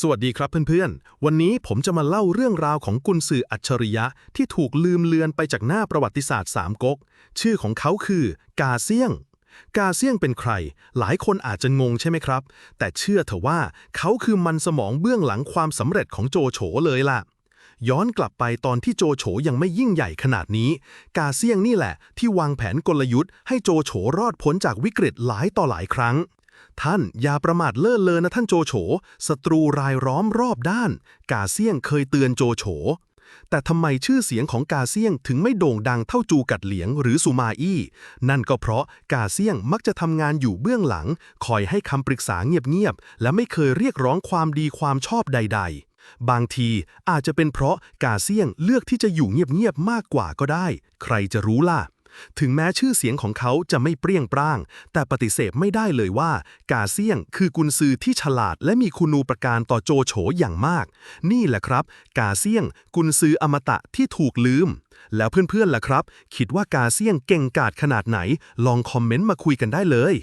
สวัสดีครับเพื่อนๆ วันนี้ผมจะมาเล่าเรื่องราวของกุนซืออัจฉริยะที่ถูกลืมเลือนไปจากหน้าประวัติศาสตร์สามก๊ก ชื่อของเขาคือกาเซียง กาเซียงเป็นใคร หลายคนอาจจะงงใช่ไหมครับ แต่เชื่อเถอะว่าเขาคือมันสมองเบื้องหลังความสำเร็จของโจโฉเลยล่ะ ย้อนกลับไปตอนที่โจโฉยังไม่ยิ่งใหญ่ขนาดนี้ กาเซียงนี่แหละ ที่วางแผนกลยุทธ์ให้โจโฉรอดพ้นจากวิกฤตหลายต่อหลายครั้ง ท่านอย่าประมาทเลิศเลอนะท่านโจโฉศัตรูรายล้อมรอบด้าน กาเซียงเคยเตือนโจโฉ แต่ทำไมชื่อเสียงของกาเซียงถึงไม่โด่งดังเท่าจูกัดเหลียงหรือสุมาอี้ นั่นก็เพราะกาเซียงมักจะทำงานอยู่เบื้องหลัง คอยให้คำปรึกษาเงียบๆ และไม่เคยเรียกร้องความดีความชอบใด ๆบางทีอาจจะเป็นเพราะกาเซียงเลือกที่จะอยู่เงียบๆมากกว่าก็ได้ ใครจะรู้ล่ะ ถึงแม้ชื่อเสียงของเขาจะไม่เปรี้ยงปร้าง แต่ปฏิเสธไม่ได้เลยว่า กาเซียงคือกุนซือที่ฉลาดและมีคุณูปการต่อโจโฉอย่างมาก นี่แหละครับ กาเซียง กุนซืออมตะที่ถูกลืม แล้วเพื่อนๆล่ะครับ คิดว่ากาเซียงเก่งกาจขนาดไหน ลองคอมเมนต์มาคุยกันได้เลย